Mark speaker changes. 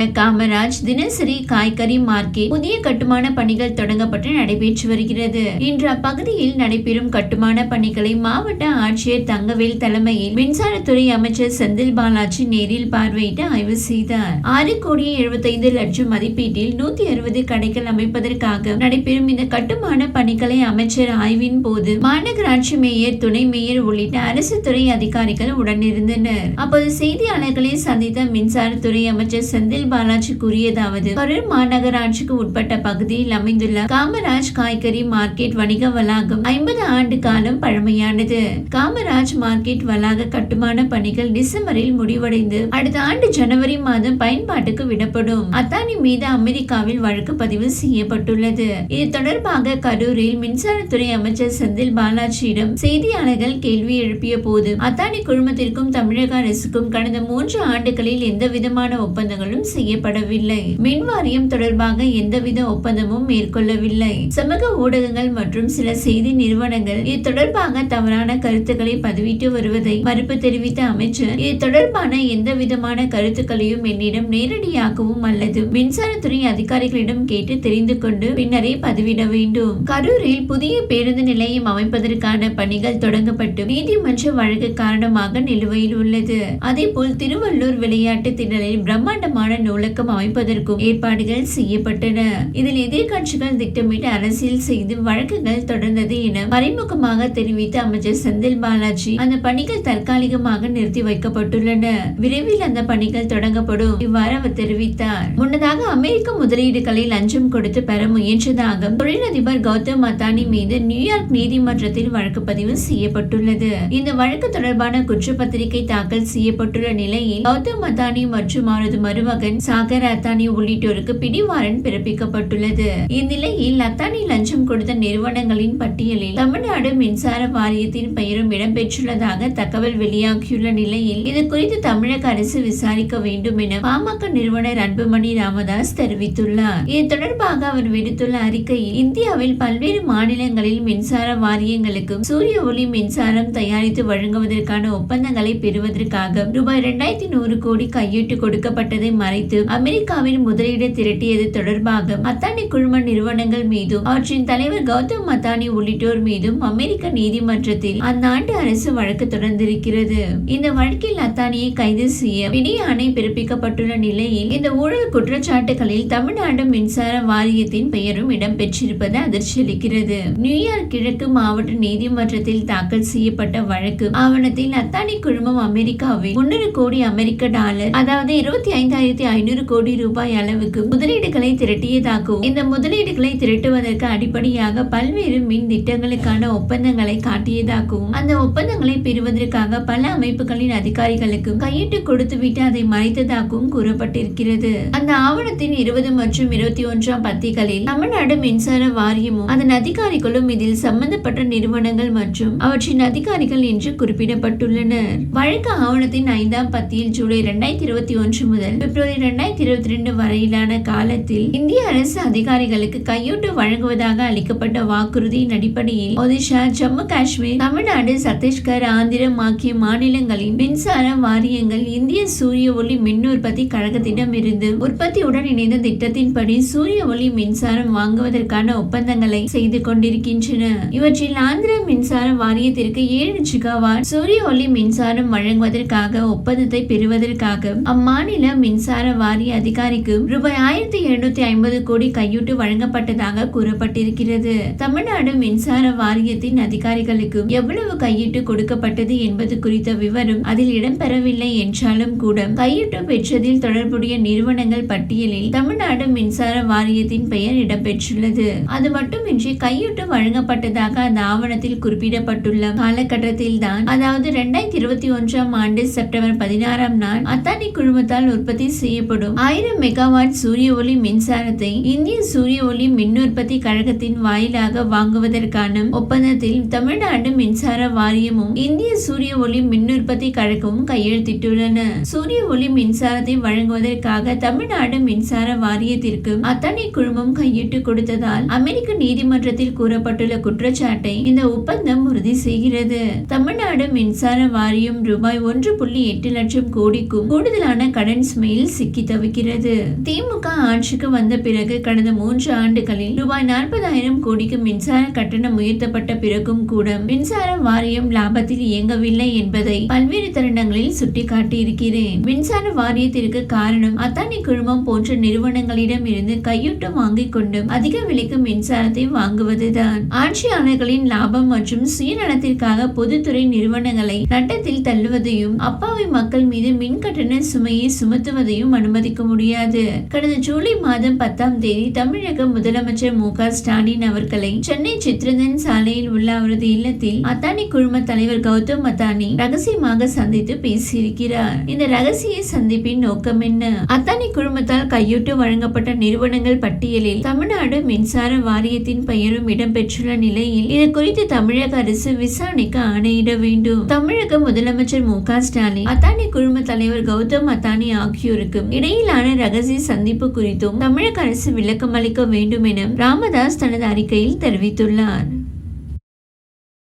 Speaker 1: காமராஜ் தினசரி காய்கறி மார்க்கெட் புதிய கட்டுமான பணிகள் தொடங்கப்பட்டு நடைபெற்று வருகிறது. இன்று அப்பகுதியில் நடைபெறும் கட்டுமான பணிகளை மாவட்ட ஆட்சியர் தங்கவேல் தலைமையில் மின்சாரத்துறை அமைச்சர் செந்தில் பாலாஜி நேரில் பார்வையிட்டு ஆய்வு செய்தார். ஆறு கோடியே எழுபத்தைந்து லட்சம் மதிப்பீட்டில் நூத்தி அறுபது கடைகள் அமைப்பதற்காக நடைபெறும் இந்த கட்டுமான பணிகளை அமைச்சர் ஆய்வின் போது மாநகராட்சி மேயர் துணை மேயர் உள்ளிட்ட அரசு துறை அதிகாரிகள் உடனிருந்தனர். அப்போது செய்தியாளர்களை சந்தித்த மின்சாரத்துறை அமைச்சர் செந்தில் பாலாஜி கூறியதாவது கரூர் மாநகராட்சிக்கு உட்பட்ட பகுதியில் அமைந்துள்ள காமராஜ் காய்கறி மார்க்கெட் வணிக வளாகம் ஐம்பது ஆண்டு காலம் பழமையானது. காமராஜ் மார்க்கெட் வளாக கட்டுமான பணிகள் டிசம்பரில் முடிவடைந்து அடுத்த ஆண்டு ஜனவரி மாதம் பயன்பாட்டுக்கு விடப்படும். அத்தானி மீது அமெரிக்காவில் வழக்கு பதிவு செய்யப்பட்டுள்ளது. இது தொடர்பாக கரூரில் மின்சாரத்துறை அமைச்சர் செந்தில் பாலாஜியிடம் செய்தியாளர்கள் கேள்வி எழுப்பிய போது அத்தானி குழுமத்திற்கும் தமிழக அரசுக்கும் கடந்த மூன்று ஆண்டுகளில் எந்த விதமான ஒப்பந்தங்களும் செய்யப்படவில்லை. மின் வாரியம் தொடர்பாக எந்தவித ஒப்பந்தமும் மேற்கொள்ளவில்லை. சமூக ஊடகங்கள் மற்றும் சில செய்தி நிறுவனங்கள் இது தொடர்பாக தவறான கருத்துக்களை பதிவிட்டு வருவதை மறுப்பு தெரிவித்த அமைச்சர் இது தொடர்பான எந்த விதமான கருத்துக்களையும் என்னிடம் நேரடியாகவும் அல்லது மின்சாரத்துறை அதிகாரிகளிடம் கேட்டு தெரிந்து கொண்டு பின்னரே பதிவிட வேண்டும். கரூரில் புதிய பேருந்து நிலையம் அமைப்பதற்கான பணிகள் தொடங்கப்பட்டு நீதிமன்ற வழக்கு காரணமாக நிலுவையில் உள்ளது. அதேபோல் திருவள்ளூர் விளையாட்டு திடலில் பிரம்மாண்டமான நூலகம் அமைப்பதற்கும் ஏற்பாடுகள் செய்யப்பட்டன. இதில் எதிர்கட்சிகள் திட்டமிட்டு அரசியல் செய்து வழக்குகள் தொடர்ந்தது என மறைமுகமாக தெரிவித்த அமைச்சர் செந்தில் பாலாஜி அந்த பணிகள் தற்காலிகமாக நிறுத்தி வைக்கப்பட்டுள்ளன. விரைவில் அந்த பணிகள் தொடங்கப்படும் இவ்வாறு அவர் தெரிவித்தார். முன்னதாக அமெரிக்க முதலீடுகளை லஞ்சம் கொடுத்து பெற முயன்றதாக தொழிலதிபர் கௌதம் அத்தானி மீது நியூயார்க் நீதிமன்றத்தில் வழக்கு பதிவு செய்யப்பட்டுள்ளது. இந்த வழக்கு தொடர்பான குற்றப்பத்திரிகை தாக்கல் செய்யப்பட்டுள்ள நிலையில் கௌதம் அத்தானி மற்றும் அவரது மருமகன் சாகர் அத்தானி உள்ளிட்டோருக்கு பிடிவாரன் பிறப்பிக்கப்பட்டுள்ளது. இந்நிலையில் அத்தானி லஞ்சம் கொடுத்த நிறுவனங்களின் பட்டியலில் தமிழ்நாடு மின்சார வாரியத்தின் பெயரும் இடம்பெற்றுள்ளதாக தகவல் வெளியாகியுள்ள நிலையில் இது குறித்து தமிழக அரசு விசாரிக்க வேண்டும் என பாமக நிறுவனர் அன்புமணி ராமதாஸ் தெரிவித்துள்ளார். இது தொடர்பாக அவர் விடுத்துள்ள அறிக்கையில் இந்தியாவில் பல்வேறு மாநிலங்களில் மின்சார வாரியங்களுக்கும் சூரிய ஒளி மின்சாரம் தயாரித்து வழங்குவதற்கான ஒப்பந்தங்களை பெறுவதற்காக ரூபாய் இரண்டாயிரத்தி நூறு கோடி கையிட்டு கொடுக்கப்பட்டதை மறைத்து அமெரிக்காவில் முதலீடு திரட்டியது தொடர்பாக அத்தானி குழும நிறுவனங்கள் மீதும் அவற்றின் தலைவர் கௌதம் அத்தானி உள்ளிட்டோர் மீதும் அமெரிக்க நீதிமன்றத்தில் அந்நாட்டு அரசு வழக்கு தொடர்ந்திருக்கிறது. இந்த வழக்கில் அத்தானியை கைது செய்ய பிடி ஆணை பிறப்பிக்கப்பட்டுள்ள நிலையில் இந்த ஊழல் குற்றச்சாட்டுகளில் தமிழ்நாடு மின்சார வாரியத்தின் பெயரும் இடம்பெற்றிருப்பது அதிர்ச்சியளிக்கிறது. நியூயார்க் கிழக்கு மாவட்ட நீதிமன்றத்தில் தாக்கல் செய்யப்பட்ட வழக்கு ஆவணத்தில் அத்தானி குழுமம் அமெரிக்காவில் முன்னூறு கோடி அமெரிக்க டாலர் அதாவது இருபத்தி ஐந்தாயிரத்தி ஐநூறு கோடி ரூபாய் அளவுக்கு முதலீடுகளை திரட்டியதாகவும் இந்த முதலீடுகளை திரட்டுவதற்கு அடிப்படையாக பல்வேறு மின் திட்டங்களுக்கான ஒப்பந்தங்களை காட்டியதாகவும் அந்த ஒப்பந்தங்களை பெறுவதற்காக பல அமைப்புகளின் அதிகாரிகளுக்கு கையிட்டு கொடுத்துவிட்டு அதை மறைத்ததாகவும் கூறப்பட்டிருக்கிறது. அந்த ஆவணத்தின் இருபது மற்றும் இருபத்தி ஒன்றாம் பத்திகளில் தமிழ்நாடு மின்சார வாரியமும் அதன் அதிகாரிகளும் இதில் சம்பந்தப்பட்ட நிறுவனங்கள் மற்றும் அவற்றின் அதிகாரிகள் என்று குறிப்பிடப்பட்டுள்ளனர். வழக்கு ஆவணத்தின் ஐந்தாம் பத்தியில் ஜூலை இரண்டாயிரத்தி இருபத்தி ஒன்று முதல் பிப்ரவரி இரண்டாயிரத்தி இருபத்தி ரெண்டு வரையிலான காலத்தில் இந்திய அரசு அதிகாரிகளுக்கு கையூட்டு வழங்குவதாக அளிக்கப்பட்ட வாக்குறுதியின் அடிப்படையில் ஒடிஷா ஜம்மு காஷ்மீர் தமிழ்நாடு சத்தீஸ்கர் ஆந்திரம் ஆகிய மாநிலங்களின் மின்சார வாரியங்கள் இந்திய சூரிய ஒளி மின் உற்பத்தி கழகத்திடம் இருந்து உற்பத்தியுடன் இணைந்த திட்டத்தின்படி சூரிய ஒளி மின்சாரம் வாங்குவதற்கான ஒப்பந்தங்களை செய்து கொண்டிருக்கின்றன. இவற்றில் ஆந்திர மின்சார வாரியத்திற்கு ஏழு ஜிகாவாட் சூரிய ஒளி மின்சாரம் வழங்குவதற்காக ஒப்பந்தத்தை பெறுவதற்காக அம்மாநில மின்சார வாரிய அதிகாரிக்கு ரூபாய் ஆயிரத்தி எழுநூத்தி ஐம்பது கோடி கையூட்டு வழங்கப்பட்டதாக கூறப்பட்டிருக்கிறது. தமிழ்நாடு மின்சார வாரியத்தின் அதிகாரிகளுக்கு எவ்வளவு கையீட்டு கொடுக்கப்பட்டது என்பது குறித்த விவரம் அதில் இடம்பெறவில்லை என்றாலும் கூட கையீட்டு பெற்றதில் தொடர்புடைய நிறுவனங்கள் பட்டியலில் தமிழ்நாடு மின்சார வாரியத்தின் பெயர் இடம்பெற்றுள்ளது. அது மட்டுமின்றி கையூட்டு வழங்கப்பட்டதாக அந்த ஆவணத்தில் குறிப்பிடப்பட்டுள்ள காலகட்டத்தில் தான் அதாவது இரண்டாயிரத்தி இருபத்தி ஒன்றாம் ஆண்டு செப்டம்பர் பதினாறாம் நாள் அத்தானி குழுமத்தால் உற்பத்தி செய்ய செய்யப்படும். ஆயிரம் மெகாவாட் சூரிய ஒளி மின்சாரத்தை இந்திய சூரிய ஒளி மின் உற்பத்தி கழகத்தின் வாயிலாக வாங்குவதற்கான ஒப்பந்தத்தில் தமிழ்நாடு மின்சார வாரியமும் இந்திய சூரிய ஒளி மின் உற்பத்தி கழகமும் கையெழுத்திட்டுள்ளன. சூரிய ஒளி மின்சாரத்தை வழங்குவதற்காக தமிழ்நாடு மின்சார வாரியத்திற்கு அத்தானி குழுமம் கையிட்டு கொடுத்ததால் அமெரிக்க நீதிமன்றத்தில் கூறப்பட்டுள்ள குற்றச்சாட்டை இந்த ஒப்பந்தம் உறுதி செய்கிறது. தமிழ்நாடு மின்சார வாரியம் ரூபாய் ஒன்று புள்ளி எட்டு லட்சம் கோடிக்கும் கூடுதலான கடன் சுமையில் சிக்கி சிக்கி தவிக்கிறது. திமுக ஆட்சிக்கு வந்த பிறகு கடந்த மூன்று ஆண்டுகளில் ரூபாய் நாற்பதாயிரம் கோடிக்கு மின்சார கட்டணம் உயர்த்தப்பட்ட பிறகும் கூட மின்சார வாரியம் லாபத்தில் இயங்கவில்லை என்பதை பல்வேறு தருணங்களில் சுட்டிக்காட்டியிருக்கிறேன். மின்சார வாரியத்திற்கு காரணம் அத்தானி குழுமம் போன்ற நிறுவனங்களிடம் இருந்து கையூட்டம் வாங்கிக் கொண்டும் அதிக விலைக்கு மின்சாரத்தை வாங்குவதுதான். ஆட்சியாளர்களின் லாபம் மற்றும் சுயநலத்திற்காக பொதுத்துறை நிறுவனங்களை நட்டத்தில் தள்ளுவதையும் அப்பாவி மக்கள் மீது மின் கட்டண சுமையை சுமத்துவதையும் அனுமதிக்க முடியாது. கடந்த ஜூலை மாதம் பத்தாம் தேதி தமிழக முதலமைச்சர் மு ஸ்டாலின் அவர்களை சென்னை சித்ரந்தன் சாலையில் உள்ள அவரது இல்லத்தில் அத்தானி குழும தலைவர் கௌதம் அத்தானி ரகசியமாக சந்தித்து பேசியிருக்கிறார். இந்த ரகசிய சந்திப்பின் நோக்கம் என்ன? அத்தானி குழுமத்தால் கையூட்டு வழங்கப்பட்ட நிறுவனங்கள் பட்டியலில் தமிழ்நாடு மின்சார வாரியத்தின் பெயரும் இடம்பெற்றுள்ள நிலையில் இது குறித்து தமிழக அரசு விசாரணைக்கு ஆணையிட வேண்டும். தமிழக முதலமைச்சர் மு ஸ்டாலின் அத்தானி குழும தலைவர் கௌதம் அத்தானி ஆகியோருக்கு இடையிலான ரகசிய சந்திப்பு குறித்தும் தமிழக அரசு விளக்கம் அளிக்க வேண்டும் என ராமதாஸ் தனது அறிக்கையில் தெரிவித்துள்ளார்.